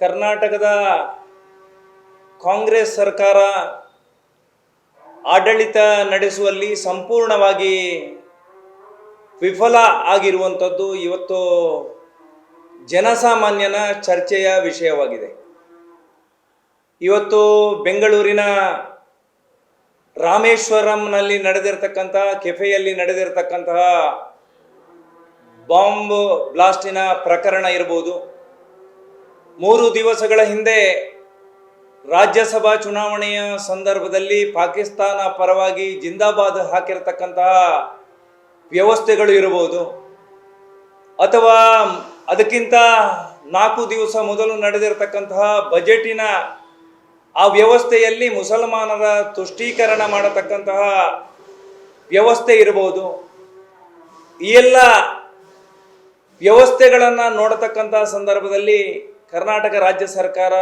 ಕರ್ನಾಟಕದ ಕಾಂಗ್ರೆಸ್ ಸರ್ಕಾರ ಆಡಳಿತ ನಡೆಸುವಲ್ಲಿ ಸಂಪೂರ್ಣವಾಗಿ ವಿಫಲ ಆಗಿರುವಂಥದ್ದು ಇವತ್ತು ಜನಸಾಮಾನ್ಯನ ಚರ್ಚೆಯ ವಿಷಯವಾಗಿದೆ. ಇವತ್ತು ಬೆಂಗಳೂರಿನ ರಾಮೇಶ್ವರಂನಲ್ಲಿ ನಡೆದಿರ್ತಕ್ಕಂಥ, ಕೆಫೆಯಲ್ಲಿ ನಡೆದಿರ್ತಕ್ಕಂತಹ ಬಾಂಬ್ ಬ್ಲಾಸ್ಟಿನ ಪ್ರಕರಣ ಇರ್ಬೋದು. ಮೂರು ದಿವಸಗಳ ಹಿಂದೆ ರಾಜ್ಯಸಭಾ ಚುನಾವಣೆಯ ಸಂದರ್ಭದಲ್ಲಿ ಪಾಕಿಸ್ತಾನ ಪರವಾಗಿ ಜಿಂದಾಬಾದ್ ಹಾಕಿರತಕ್ಕಂತಹ ವ್ಯವಸ್ಥೆಗಳು ಇರಬಹುದು. ಅಥವಾ ಅದಕ್ಕಿಂತ ನಾಲ್ಕು ದಿವಸ ಮೊದಲು ನಡೆದಿರತಕ್ಕಂತಹ ಬಜೆಟಿನ ಆ ವ್ಯವಸ್ಥೆಯಲ್ಲಿ ಮುಸಲ್ಮಾನರ ತುಷ್ಟೀಕರಣ ಮಾಡತಕ್ಕಂತಹ ವ್ಯವಸ್ಥೆ ಇರಬಹುದು. ಈ ಎಲ್ಲ ವ್ಯವಸ್ಥೆಗಳನ್ನು ನೋಡತಕ್ಕಂತಹ ಸಂದರ್ಭದಲ್ಲಿ ಕರ್ನಾಟಕ ರಾಜ್ಯ ಸರ್ಕಾರ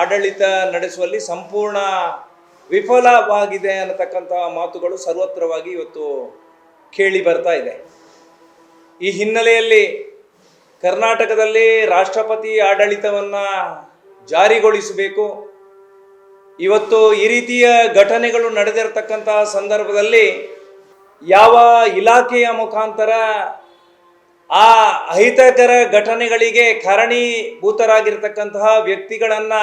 ಆಡಳಿತ ನಡೆಸುವಲ್ಲಿ ಸಂಪೂರ್ಣ ವಿಫಲವಾಗಿದೆ ಅನ್ನತಕ್ಕಂತಹ ಮಾತುಗಳು ಸರ್ವತ್ರವಾಗಿ ಇವತ್ತು ಕೇಳಿ ಬರ್ತಾ ಇದೆ. ಈ ಹಿನ್ನೆಲೆಯಲ್ಲಿ ಕರ್ನಾಟಕದಲ್ಲಿ ರಾಷ್ಟ್ರಪತಿ ಆಡಳಿತವನ್ನು ಜಾರಿಗೊಳಿಸಬೇಕು. ಇವತ್ತು ಈ ರೀತಿಯ ಘಟನೆಗಳು ನಡೆದಿರತಕ್ಕಂತಹ ಸಂದರ್ಭದಲ್ಲಿ ಯಾವ ಇಲಾಖೆಯ ಮುಖಾಂತರ ಆ ಅಹಿತಕರ ಘಟನೆಗಳಿಗೆ ಕಾರಣೀಭೂತರಾಗಿರ್ತಕ್ಕಂತಹ ವ್ಯಕ್ತಿಗಳನ್ನು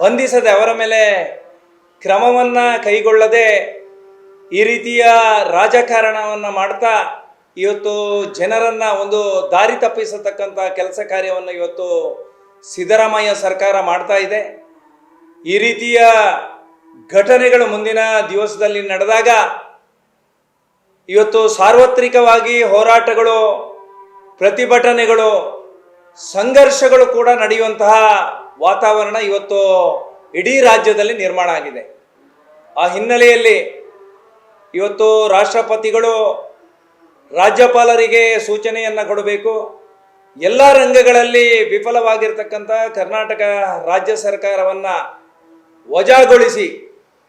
ಬಂಧಿಸದೆ ಅವರ ಮೇಲೆ ಕ್ರಮವನ್ನು ಕೈಗೊಳ್ಳದೆ ಈ ರೀತಿಯ ರಾಜಕಾರಣವನ್ನು ಮಾಡ್ತಾ ಇವತ್ತು ಜನರನ್ನು ಒಂದು ದಾರಿ ತಪ್ಪಿಸತಕ್ಕಂಥ ಕೆಲಸ ಕಾರ್ಯವನ್ನು ಇವತ್ತು ಸಿದ್ದರಾಮಯ್ಯ ಸರ್ಕಾರ ಮಾಡ್ತಾ ಇದೆ. ಈ ರೀತಿಯ ಘಟನೆಗಳು ಮುಂದಿನ ದಿವಸದಲ್ಲಿ ನಡೆದಾಗ ಇವತ್ತು ಸಾರ್ವತ್ರಿಕವಾಗಿ ಹೋರಾಟಗಳು ಪ್ರತಿಭಟನೆಗಳು, ಸಂಘರ್ಷಗಳು ಕೂಡ ನಡೆಯುವಂತಹ ವಾತಾವರಣ ಇವತ್ತು ಇಡೀ ರಾಜ್ಯದಲ್ಲಿ ನಿರ್ಮಾಣ ಆಗಿದೆ. ಆ ಹಿನ್ನೆಲೆಯಲ್ಲಿ ಇವತ್ತು ರಾಷ್ಟ್ರಪತಿಗಳು ರಾಜ್ಯಪಾಲರಿಗೆ ಸೂಚನೆಯನ್ನು ಕೊಡಬೇಕು. ಎಲ್ಲ ರಂಗಗಳಲ್ಲಿ ವಿಫಲವಾಗಿರ್ತಕ್ಕಂಥ ಕರ್ನಾಟಕ ರಾಜ್ಯ ಸರ್ಕಾರವನ್ನು ವಜಾಗೊಳಿಸಿ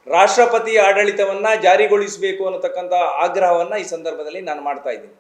ರಾಷ್ಟ್ರಪತಿ ಆಡಳಿತವನ್ನು ಜಾರಿಗೊಳಿಸಬೇಕು ಅನ್ನತಕ್ಕಂಥ ಆಗ್ರಹವನ್ನು ಈ ಸಂದರ್ಭದಲ್ಲಿ ನಾನು ಮಾಡ್ತಾ ಇದ್ದೀನಿ.